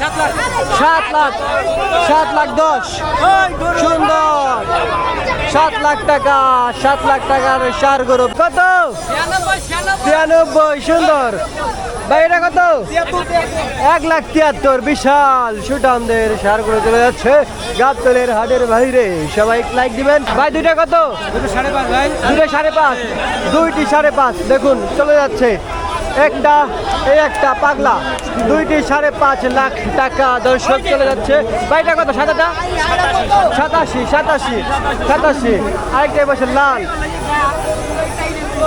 সাত লাখ। সাত লাখ দশ। সুন্দর। সাত লাখ টাকা সাত লাখ টাকার সার গরু। কত? ছিয়ানব্বই সুন্দর। এটা কত? এক লাখ তিয়াত্তর বিশাল সুটামদের সার গরু চলে যাচ্ছে গাবতলের হাটের বাইরে। সবাই লাইক দিবেন। ভাই দুইটা কত? দুটো সাড়ে পাঁচ দুইটি সাড়ে পাঁচ। দেখুন চলে যাচ্ছে। একটা, এই একটা পাগলা। দুইটি সাড়ে পাঁচ লাখ টাকা দর্শক চলে যাচ্ছে। ভাইটা কত? সাদাটা সাতাশি সাতাশি সাতাশি। আরেকটা বসে লাল।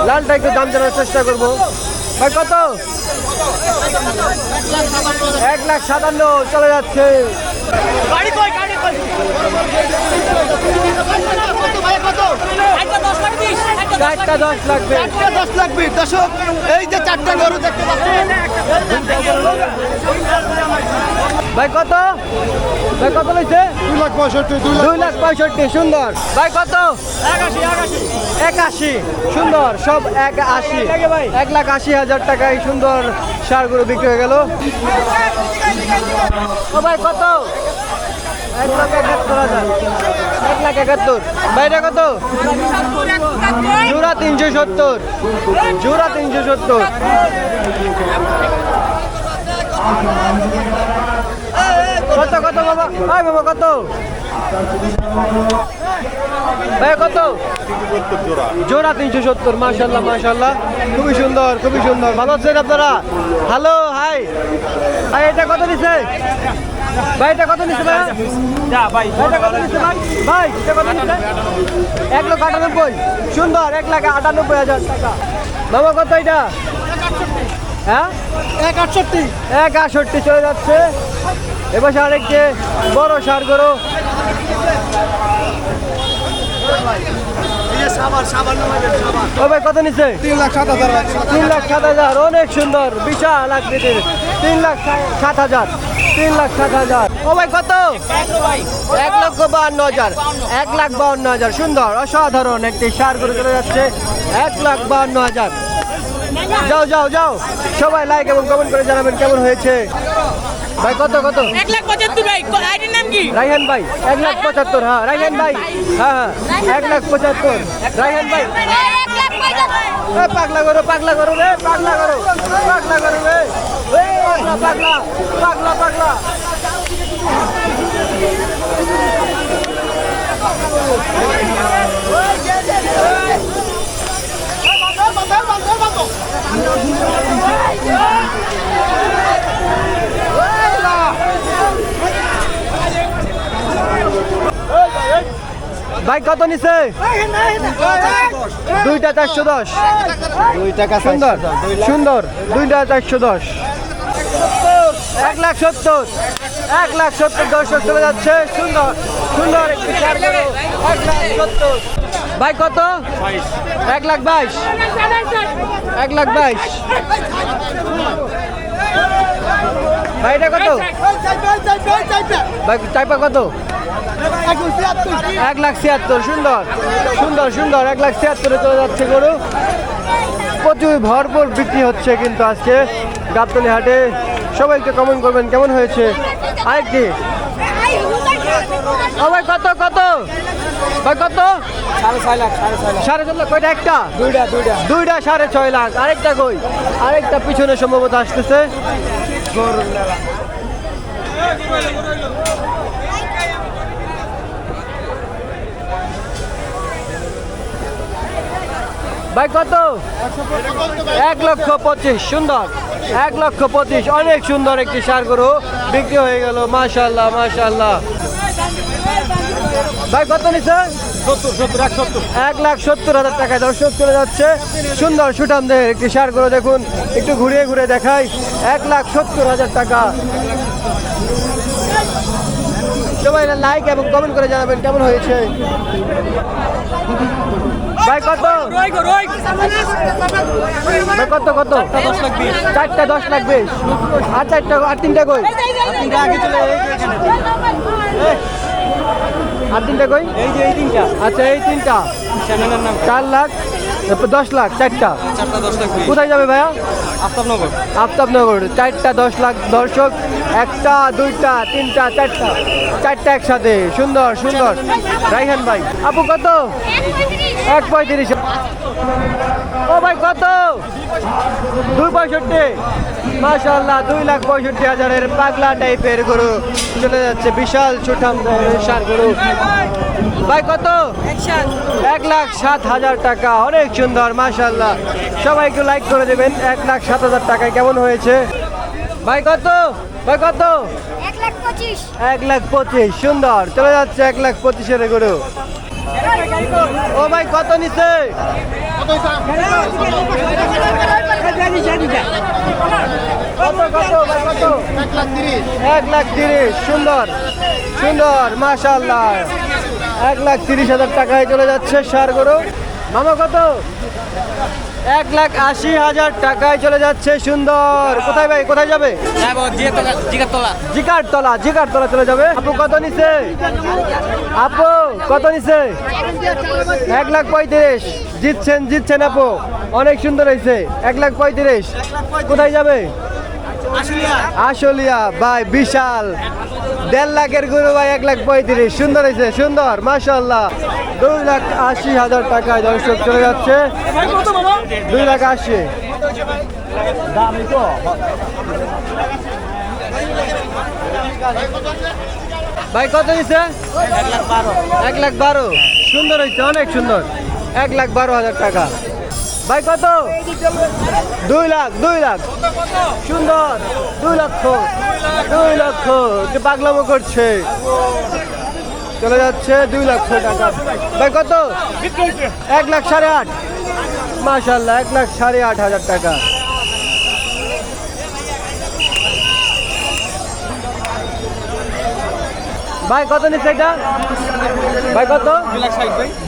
লালটা একটু দাম জানার চেষ্টা করব। ভাই, কত? এক লাখ সাতান্ন চলে যাচ্ছে। চারটা দশ লাগবে। দশ লাগবে। দর্শক এই যে চারটা গরু দেখতে পাচ্ছেন। ভাই কত? ভাই কত লইছে? দুই লাখ পঁয়ষট্টি দুই লাখ পঁয়ষট্টি সুন্দর। ভাই কত? একাশি। সুন্দর সব এক আশি এক লাখ আশি হাজার টাকায় সুন্দর সারগুলো বিক্রি হয়ে গেল। ও ভাই কত? এক লাখ একাত্তর হাজার এক একাত্তর। ভাইটা কত? জোড়া তিনশো সত্তর। জোড়া তিনশো সত্তর। কত কত বাবা? আয় বাবা, কত? ভাই কত? জোড়া তিনশো সত্তর মাশাল্লাহ মাশাল্লাহ খুবই সুন্দর খুবই সুন্দর। ভালো আছেন আপনারা? হ্যালো হাই এটা কত নিছে ভাই এটা কত নিছে ভাই? এটা কত নিছে ভাই? ভাই এটা কত নিছে এক লক্ষ আটানব্বই। সুন্দর এক লাখ আটানব্বই হাজার টাকা। বাবা কত এটা? হ্যাঁ? এক আটষট্টি। এক আষট্টি চলে যাচ্ছে। এবার আরেকটি বড় সার গরু। ভাই কত নিচ্ছে? তিন লাখ সাত হাজার তিন লাখ সাত হাজার অনেক সুন্দর বিশাল আকৃতির। তিন লাখ সাত হাজার। তিন লাখ সাত হাজার। ও ভাই কত? এক লক্ষ বাহান্ন হাজার। এক লাখ বাহান্ন হাজার। সুন্দর অসাধারণ একটি সার গরু চলে যাচ্ছে। এক লাখ বাহান্ন হাজার। যাও যাও যাও। সবাই লাইক এবং কমেন্ট করে জানাবেন কেমন হয়েছে। ভাই কত কত? এক লাখ পঁচাত্তর ভাই আইডির নাম কি? রাইহান ভাই এক লাখ পঁচাত্তর হ্যাঁ রাইহান ভাই। হ্যাঁ হ্যাঁ এক লাখ পঁচাত্তর। রাইহান ভাই। পাগলা করো পাগলা করো রে পাগলা করো পাগলা করো পাগলা পাগলা। ভাই কত নিছে? দুইটা চারশো দশ। দুই টাকা সুন্দর সুন্দর। দুইটা চারশো দশ। এক লাখ সত্তর, এক লাখ সত্তর দর্শক চলে যাচ্ছে। সুন্দর সুন্দর একটি ভাই, কত? এক লাখ বাইশ। এক লাখ বাইশ। ভাই, এটা কত? চাইপা কত? এক লাখ ছিয়াত্তর, সুন্দর সুন্দর সুন্দর, এক লাখ ছিয়াত্তরে চলে যাচ্ছে গরু। প্রচুর ভরপুর বিক্রি হচ্ছে কিন্তু আজকে গাবতলি হাটে। সবাইকে কমেন্ট করবেন কেমন হয়েছে? আরেকটি ও ভাই কত কত? ভাই কত? সাড়ে ছয় লাখ। সাড়ে ছয় লাখ কয়টা? একটা? দুইটা দুইটা। দুইটা সাড়ে ছয় লাখ। আরেকটা কই? আরেকটা পিছনে সম্ভবত আসতেছে। ভাই কত? এক লক্ষ পঁচিশ সুন্দর। এক লক্ষ পঁচিশ। অনেক সুন্দর একটি সার গরু। বিক্রি হয়ে গেল। মাশাল্লাহ মাশাল্লাহ ভাই কত সত্তর এক লাখ সত্তর হাজার টাকায় দর্শক চলে যাচ্ছে। সুন্দর সুঠাম দেহের একটি সার করে দেখুন। একটু ঘুরিয়ে ঘুরে দেখাই। এক লাখ সত্তর হাজার টাকা। সবাই লাইক এবং কমেন্ট করে জানাবেন। কেমন হয়েছে? ভাই কত? ভাই কত কত? চারটা দশ লাগবে আর চারটা আর তিনটা কই? আর তিনটা কই? এই যে এই তিনটা। আচ্ছা এই তিনটা। চার লাখ দশ লাখ চারটা। লাখ কোথায় যাবে ভাইয়া? আফতাবনগর। আফতাবনগর। চারটা দশ লাখ দর্শক একটা দুইটা তিনটা চারটা চারটা একসাথে। সুন্দর সুন্দর। রাইহান ভাই আপু কত? এক পঁয়ত্রিশ। ও ভাই কত? দুই পঁয়ষট্টি। মাশাল্লাহ দুই লাখ পঁয়ষট্টি হাজারের পাগলা টাইপের গরু চলে যাচ্ছে বিশাল সুঠাম সার গরু। ভাই কত? এক লাখ সাত হাজার টাকা। অনেক সুন্দর মাশাল্লাহ সবাই একটু লাইক করে দেবেন। এক লাখ সাত হাজার টাকায় কেমন হয়েছে? ভাই কত? ভাই কত? এক লাখ পঁচিশ। সুন্দর। চলে যাচ্ছে এক লাখ পঁচিশের গরু। ও ভাই কত নিচ্ছে? কত কত ভাই কত? এক লাখ তিরিশ। সুন্দর সুন্দর মাশাল্লাহ এক লাখ তিরিশ হাজার টাকায় চলে যাচ্ছে সার গরু। মামা কত? এক লাখ আশি হাজার টাকায় চলে যাচ্ছে সুন্দর। কোথায় ভাই? কোথায় যাবে? জিকার তলা জিকার তলা। চলে যাবে। আপু কত নিছে? আপু কত নিছে? এক লাখ পঁয়ত্রিশ। জিতছেন জিতছেন আপু। অনেক সুন্দর হয়েছে। এক লাখ পঁয়ত্রিশ। কোথায় যাবে? আশুলিয়া। ভাই বিশাল। দেড় লাখের গরু ভাই, এক লাখ পঁয়ত্রিশ। সুন্দর হয়েছে, সুন্দর মাশাল্লাহ দুই লাখ আশি হাজার টাকায় দর্শক চলে যাচ্ছে। দুই লাখ আশি। ভাই, কত দিচ্ছে এক লাখ বারো। সুন্দর হয়েছে, অনেক সুন্দর। এক লাখ বারো হাজার টাকা। ভাই, কত? দুই লাখ দুই লাখ। সুন্দর। দুই লক্ষ দুই লক্ষ। যে পাগলামো করছে। চলে যাচ্ছে দুই লক্ষ টাকা। ভাই, কত? এক লাখ সাড়ে আট। মাসাল্লাহ এক লাখ সাড়ে আট হাজার টাকা। ভাই কত নিচ্ছে এটা? ভাই কত?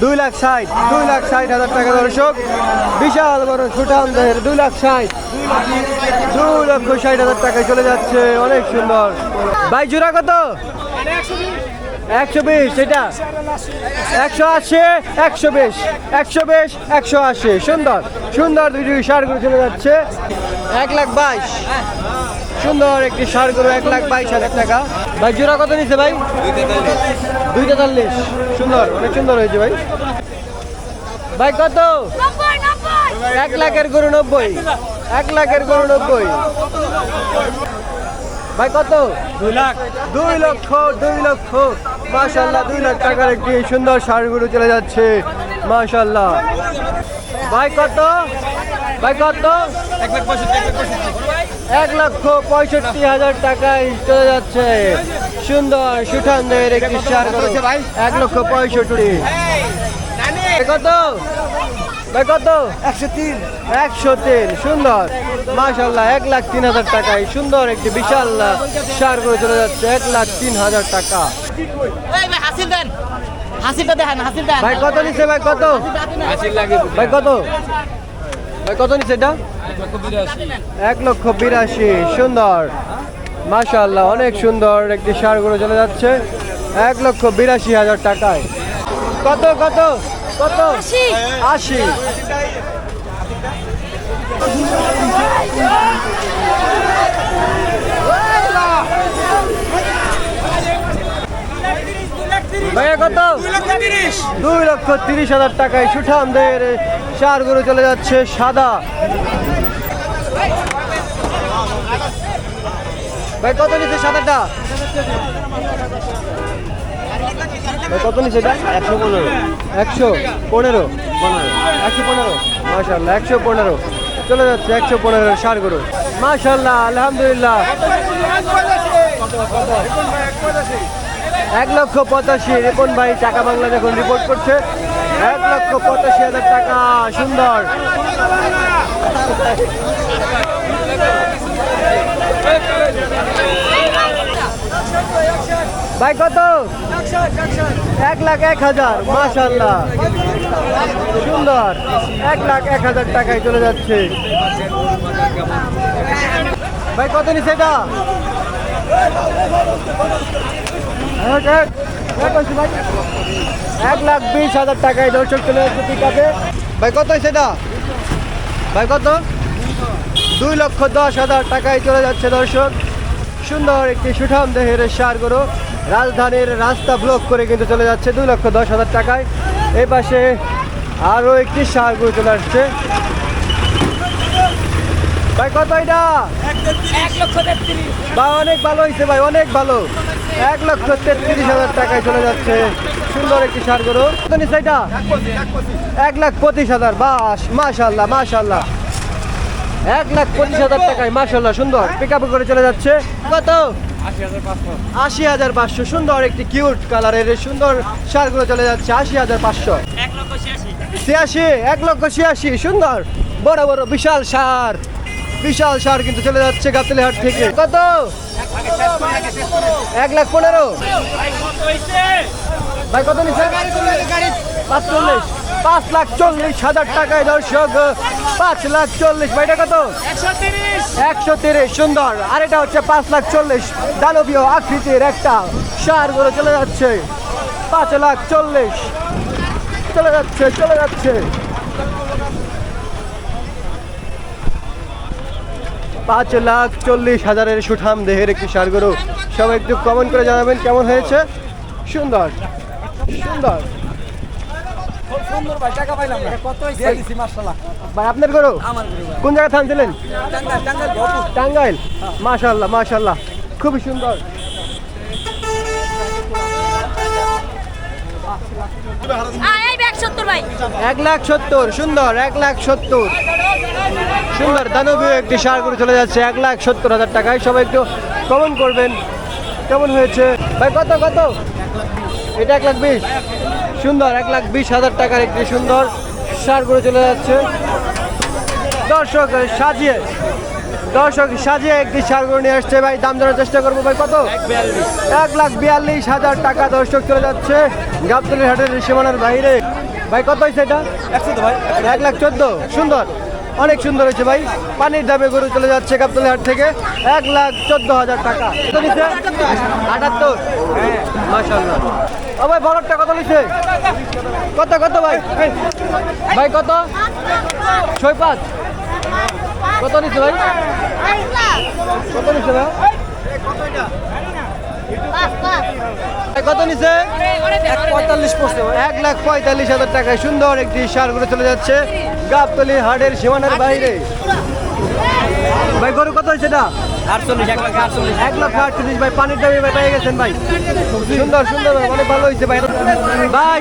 দুই লাখ ষাট দুই লাখ ষাট হাজার টাকা দর্শক। বিশাল বড় সুঠাম দেহের দুই লাখ ষাট। দুই লক্ষ ষাট হাজার টাকায় চলে যাচ্ছে অনেক সুন্দর। ভাই জোড়া কত? একশো বিশ এটা? একশো আশি একশো বিশ একশো বিশ একশো আশি। সুন্দর সুন্দর দুইটি সারগুলো চলে যাচ্ছে। এক লাখ বাইশ। সুন্দর একটি সারগুলো এক লাখ বাইশ হাজার টাকা। ভাই জোড়া কত নিচ্ছে ভাই? দুই তেতাল্লিশ সুন্দর অনেক সুন্দর হয়েছে ভাই। ভাই কত? এক লাখের গরু নব্বই। এক লাখের গরু নব্বই। ভাই কত? দুই লাখ। দুই লক্ষ দুই লক্ষ। মাশাল্লাহ দুই লাখ টাকার একটি সুন্দর গরু চলে যাচ্ছে। মাশাল্লাহ ভাই কত? ভাই কত? এক লক্ষ পঁয়ষট্টি হাজার টাকায় চলে যাচ্ছে সুন্দর সুঠানদের একটি ষাঁড় গরু। এক লক্ষ পঁয়ষট্টি। কত? ভাই কত? একশো তিন। একশো তিন সুন্দর। মাশাল্লাহ এক লাখ তিন হাজার টাকায় সুন্দর একটি বিশাল সার করে চলে যাচ্ছে এক লাখ তিন হাজার টাকা। এই ভাই হাসিলটা দেখান হাসিল দেন ভাই কত নিচ্ছে ভাই কত? ভাই কত? ভাই কত নিচ্ছে এটা? এক লক্ষ বিরাশি সুন্দর। মাশাল্লাহ অনেক সুন্দর একটি সার করে চলে যাচ্ছে। এক লক্ষ বিরাশি হাজার টাকায়। কত কত কত। আশি। ভাইয়া কত? দুই লক্ষ তিরিশ হাজার টাকায় সুঠামদের চার গরু চলে যাচ্ছে সাদা। ভাই কত নিচ্ছে সাদাটা? কত নিচ্ছে এটা? একশো পনেরো। একশো পনেরো। একশো পনেরো। মাশাল্লাহ একশো পনেরো। চলে যাচ্ছে একশো পনেরো সার গরু। মাশাল্লাহ আলহামদুলিল্লাহ। এক লক্ষ পঁচাশি রিপন ভাই টাকা বাংলা যখন রিপোর্ট করছে এক লক্ষ পঁচাশি হাজার টাকা, সুন্দর। ভাই, কত? এক লাখ এক হাজার মাশাল্লাহ সুন্দর। এক লাখ এক হাজার টাকায় চলে যাচ্ছে। ভাই, কত এটা? এক- এক- এক হয়েছে ভাই। এক লাখ বিশ হাজার টাকায় দর্শক চলে যাচ্ছে ঠিক আছে ভাই কত হয়েছে এটা? ভাই কত? দুই লক্ষ দশ হাজার টাকায় চলে যাচ্ছে দর্শক। সুন্দর একটি সুঠাম দেহের সার গরু। রাজধানীর রাস্তা ব্লক করে কিন্তু চলে যাচ্ছে দুই লক্ষ দশ হাজার টাকায়। এই পাশে আরও একটি সার গরু চলে আসছে। ভাই কত এটা? বা অনেক ভালো হয়েছে ভাই অনেক ভালো। এক লক্ষ তেত্রিশ হাজার টাকায় চলে যাচ্ছে। সুন্দর একটি সার গরু। কত নিচ্ছে এটা? এক লাখ পঁচিশ হাজার। বাস, মাশাল্লাহ মাশাল্লাহ। এক লাখ পঁচিশ হাজার টাকায়, মাশাল্লাহ, সুন্দর। পিক আপ করে চলে যাচ্ছে। কত? আশি হাজার পাঁচশো। সুন্দর একটি কিউট কালারের সুন্দর সারগুলো চলে যাচ্ছে। আশি হাজার পাঁচশো। ছিয়াশি, এক লক্ষ ছিয়াশি। সুন্দর। বড় বড়, বিশাল সার বিশাল সার কিন্তু চলে যাচ্ছে গাবতলিহাট থেকে। কত? এক লাখ পনেরো। ভাই, কত নিচ্ছে? পাঁচ লাখ চল্লিশ হাজার টাকায় দর্শক। পাঁচ লাখ চল্লিশ। ভাইটা কত? একশো তিরিশ। সুন্দর। আর এটা হচ্ছে পাঁচ লাখ চল্লিশ। দানবীয় আকৃতির একটা সার করে চলে যাচ্ছে। পাঁচ লাখ চল্লিশ। চলে যাচ্ছে চলে যাচ্ছে। পাঁচ লাখ চল্লিশ হাজারের সুঠাম দেহের একটি সার গরু। সবাই একটু কমেন্ট করে জানাবেন কেমন হয়েছে। সুন্দর। সুন্দর? ভাই আপনার গরু? কোন থামছিলেন টাঙ্গাইল সুন্দর। এক লাখ সত্তর সুন্দর এক লাখ সত্তর। সুন্দর দানবীয় একটি সার করে চলে যাচ্ছে এক লাখ সত্তর হাজার টাকায়। সবাই একটু কমেন্ট করবেন। কেমন হয়েছে? ভাই কত কত? এটা এক লাখ বিশ। সুন্দর এক লাখ বিশ হাজার টাকার একটি সুন্দর সার করে চলে যাচ্ছে। দর্শক সাজিয়ে দর্শক সাজিয়ে একটি সার করে নিয়ে আসছে ভাই। দাম জানার চেষ্টা করব ভাই কত? এক লাখ বিয়াল্লিশ হাজার টাকা দর্শক চলে যাচ্ছে গাবতলি হাটের সীমানার বাইরে। ভাই কত হয়েছে এটা? একশো ভাই। এক লাখ চোদ্দ। সুন্দর। অনেক সুন্দর হয়েছে ভাই। পানির দামে গরু চলে যাচ্ছে গাবতলি হাট থেকে। এক লাখ চোদ্দ হাজার টাকা। আটাত্তর। হ্যাঁ ও ভাই বলরটা কত নিচ্ছে কত কত ভাই? ভাই কত? ছয় পাঁচ কত নিচ্ছে ভাই? কত নিচ্ছে ভাই, কত নিচ্ছে পঁয়তাল্লিশ এক লাখ পঁয়তাল্লিশ হাজার টাকায় সুন্দর একটি সার করে চলে যাচ্ছে গাবতলি হাটের সীমানার বাইরে। ভাই গরু কত হয়েছে এটা? এক লাখ আটচল্লিশ। ভাই পানির দামে ভাই পেয়ে গেছেন ভাই। সুন্দর সুন্দর ভাই অনেক ভালো হয়েছে ভাই। ভাই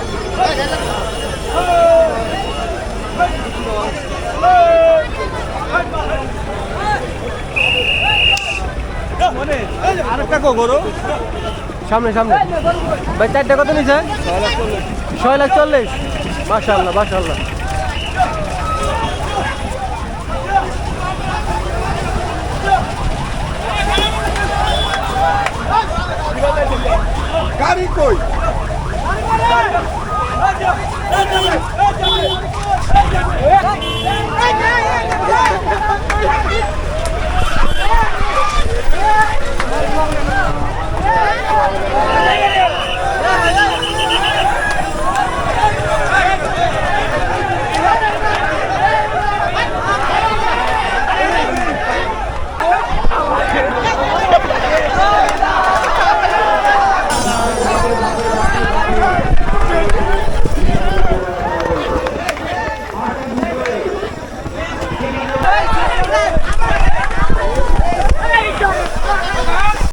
লগে সামনে সামনে। ভাই চারটা কত নিছে? ছয় লাখ চল্লিশ। মাশাল্লাহ মাশাল্লাহ গাড়ি কই? এই